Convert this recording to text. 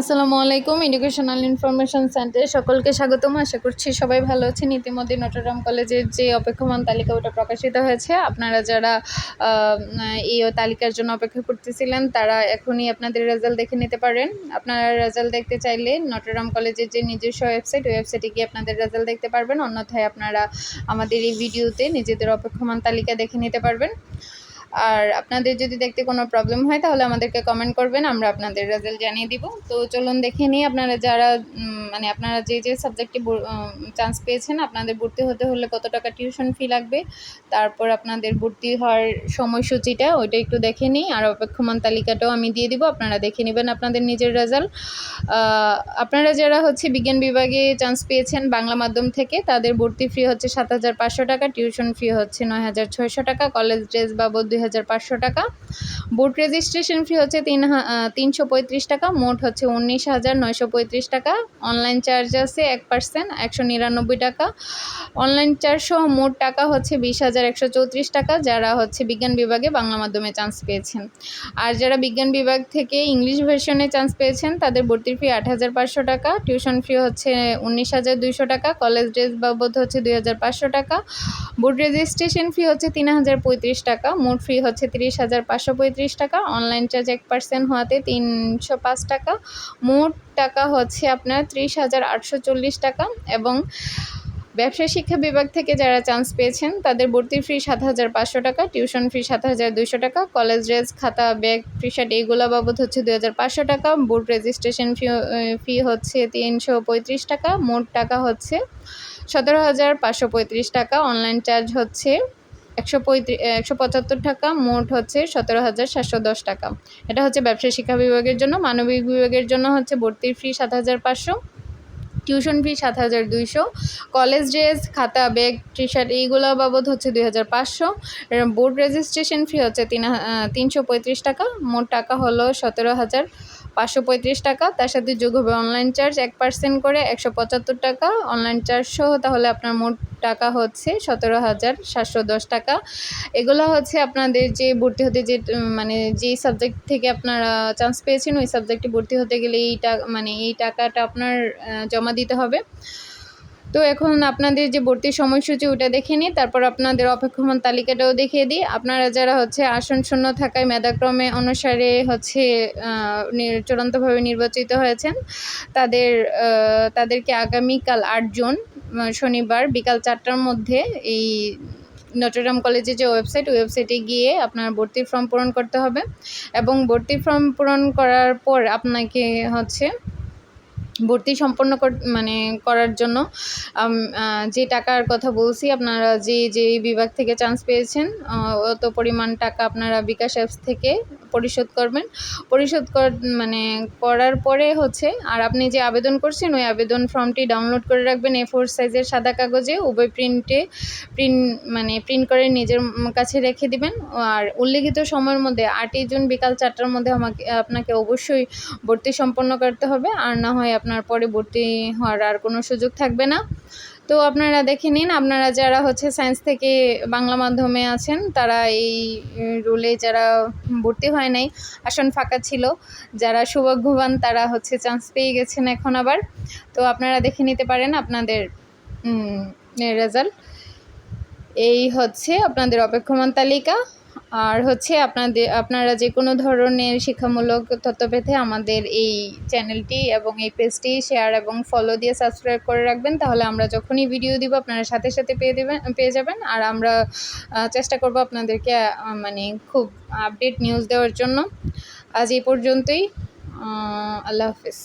আসসালামু আলাইকুম educational information সেন্টারে সকলকে স্বাগতম। আশা করছি সবাই ভালো আছেন। ইতিমধ্যে নটরডাম কলেজের যে অপেক্ষমান তালিকা, ওটা প্রকাশিত হয়েছে। আপনারা যারা এই তালিকার জন্য অপেক্ষা করতেছিলেন, তারা এখনই আপনাদের রেজাল্ট দেখে নিতে পারেন। আপনারা রেজাল্ট দেখতে চাইলে নটরডাম কলেজের যে নিজস্ব ওয়েবসাইট ওই ওয়েবসাইটে গিয়ে আপনাদের রেজাল্ট দেখতে পারবেন। অন্যথায় আপনারা আমাদের এই ভিডিওতে নিজেদের অপেক্ষমান তালিকা দেখে নিতে পারবেন। আর আপনাদের যদি দেখতে কোনো প্রবলেম হয়, তাহলে আমাদেরকে কমেন্ট করবেন, আমরা আপনাদের রেজাল্ট জানিয়ে দিব। তো চলুন দেখে নিই, আপনারা যারা মানে আপনারা যে যে সাবজেক্টে চান্স পেয়েছেন, আপনাদের ভর্তি হতে হলে কত টাকা টিউশন ফি লাগবে? তারপর আপনাদের ভর্তি হওয়ার সময়সূচিটা, ওইটা একটু দেখে নিই, আর অপেক্ষমান তালিকাটাও আমি দিয়ে দিব, আপনারা দেখে নেবেন আপনাদের নিজের রেজাল্ট আপনারা যারা হচ্ছে বিজ্ঞান বিভাগে চান্স পেয়েছেন বাংলা মাধ্যম থেকে, তাদের ভর্তি ফি হচ্ছে সাত হাজার পাঁচশো টাকা টিউশন ফি হচ্ছে নয় হাজার ছয়শো টাকা কলেজ ড্রেস বাবদ দুই হাজার পাঁচশো টাকা। বোর্ড রেজিস্ট্রেশন ফি হচ্ছে তিন তিনশো পঁয়ত্রিশ টাকা, মোট হচ্ছে উনিশ হাজার নয়শো পঁয়ত্রিশ টাকা। অনলাইন চার্জ আছে এক পার্সেন্ট একশো নিরানব্বই টাকা। অনলাইন চার্জ মোট টাকা হচ্ছে বিশ হাজার একশো চৌত্রিশ টাকা, যারা হচ্ছে বিজ্ঞান বিভাগে বাংলা মাধ্যমে চান্স পেয়েছেন। আর যারা বিজ্ঞান বিভাগ থেকে ইংলিশ ভার্সনে চান্স পেয়েছেন, তাদের ভর্তির ফি আট হাজার পাঁচশো টাকা টিউশন ফি হচ্ছে উনিশ হাজার দুইশো টাকা কলেজ ড্রেস বাবদ হচ্ছে দুই হাজার পাঁচশো টাকা। বোর্ড রেজিস্ট্রেশন ফি হচ্ছে তিন হাজার পঁয়ত্রিশ টাকা, মোট ফি হচ্ছে তিরিশ হাজার পাঁচশো পঁয়ত্রিশ টাকা অনলাইন চার্জ এক পার্সেন্ট হওয়াতে তিনশো পাঁচ টাকা, মোট টাকা হচ্ছে আপনার ত্রিশ হাজার আটশো চল্লিশ টাকা এবং ব্যবসায় শিক্ষা বিভাগ থেকে যারা চান্স পেয়েছেন, তাদের ভর্তি ফি সাত হাজার পাঁচশো টাকা টিউশন ফি সাত হাজার দুইশো টাকা কলেজ ড্রেস খাতা ব্যাগ টি শার্ট এইগুলো বাবদ হচ্ছে দুই হাজার পাঁচশো টাকা বোর্ড রেজিস্ট্রেশন ফি ফি হচ্ছে তিনশো পঁয়ত্রিশ টাকা, মোট টাকা হচ্ছে সতেরো হাজার পাঁচশো পঁয়ত্রিশ টাকা অনলাইন চার্জ হচ্ছে একশো পঁয়ত্রিশ একশো পঁচাত্তর টাকা, মোট হচ্ছে সতেরো হাজার সাতশো দশ টাকা। এটা হচ্ছে ব্যবসায় শিক্ষা বিভাগের জন্য, মানবিক বিভাগের জন্য হচ্ছে ভর্তির ফি সাত হাজার পাঁচশো, টিউশন ফি সাত হাজার দুইশো, কলেজ ড্রেস, খাতা, ব্যাগ টি শার্ট এইগুলো বাবদ হচ্ছে দুই হাজার পাঁচশো। বোর্ড রেজিস্ট্রেশন ফি হচ্ছে তিন তিনশো পঁয়ত্রিশ টাকা, মোট টাকা হলো সতেরো হাজার পাঁচশো পঁয়ত্রিশ টাকা। তার সাথে যোগ হবে অনলাইন চার্জ এক পার্সেন্ট করে একশো পঁচাত্তর টাকা। অনলাইন চার্জ সহ তাহলে আপনার মোট টাকা হচ্ছে সতেরো হাজার সাতশো দশ টাকা। এগুলো হচ্ছে আপনাদের যে ভর্তি হতে যে মানে যেই সাবজেক্ট থেকে আপনারা চান্স পেয়েছেন, ওই সাবজেক্টে ভর্তি হতে গেলে এই টাকা মানে এই টাকাটা আপনার জমা দিতে হবে। তো এখন আপনাদের যে ভর্তির সময়সূচি ওটা দেখে নিই, তারপর আপনাদের অপেক্ষমান তালিকাটাও দেখিয়ে দিই। আপনারা যারা হচ্ছে আসন শূন্য থাকায় মেধাক্রমে অনুসারে হচ্ছে চূড়ান্তভাবে নির্বাচিত হয়েছেন। তাদের তাদেরকে আগামীকাল আট জুন শনিবার বিকাল চারটার মধ্যে এই নটরডাম কলেজের যে ওয়েবসাইট ওয়েবসাইটে গিয়ে আপনার ভর্তির ফর্ম পূরণ করতে হবে। এবং ভর্তি ফর্ম পূরণ করার পর আপনাকে হচ্ছে ভর্তি সম্পন্ন কর- মানে করার জন্য। যে টাকার কথা বলছি, আপনারা যে যে বিভাগ থেকে চান্স পেয়েছেন অত পরিমাণ টাকা আপনারা বিকাশ অ্যাপস থেকে পরিশোধ করবেন। পরিশোধ কর মানে করার পরে হচ্ছে, আর আপনি যে আবেদন করছেন, ওই আবেদন ফর্মটি ডাউনলোড করে রাখবেন এ ফোর সাইজের সাদা কাগজে, উভয় প্রিন্টে প্রিন্ট মানে প্রিন্ট করে নিজের কাছে রেখে দিবেন। আর উল্লেখিত সময়ের মধ্যে আটই জুন বিকাল চারটার মধ্যে আমাকে, আপনাকে অবশ্যই ভর্তি সম্পন্ন করতে হবে। আর না হয় আপনার পরে ভর্তি হওয়ার আর কোনো সুযোগ থাকবে না। তো আপনারা দেখে নিন, আপনারা যারা হচ্ছে সায়েন্স থেকে বাংলা মাধ্যমে আছেন, তারা এই রুলে যারা ভর্তি হয় নাই, আসন ফাঁকা ছিল, যারা সৌভাগ্যবান তারা হচ্ছে চান্স পেয়ে গেছেন এখন আবার। তো আপনারা দেখে নিতে পারেন আপনাদের রেজাল্ট এই হচ্ছে আপনাদের অপেক্ষমান তালিকা। আর হচ্ছে আপনাদের, আপনারা যে কোনো ধরনের শিক্ষামূলক তথ্য পেতে আমাদের এই চ্যানেলটি এবং এই পেজটি শেয়ার এবং ফলো দিয়ে সাবস্ক্রাইব করে রাখবেন। তাহলে আমরা যখনই ভিডিও দিব, আপনারা সাথে সাথে পেয়ে দেবেন, পেয়ে যাবেন। আর আমরা চেষ্টা করব আপনাদেরকে মানে খুব আপডেট নিউজ দেওয়ার জন্য। আজ এই পর্যন্তই। আল্লাহ হাফিজ।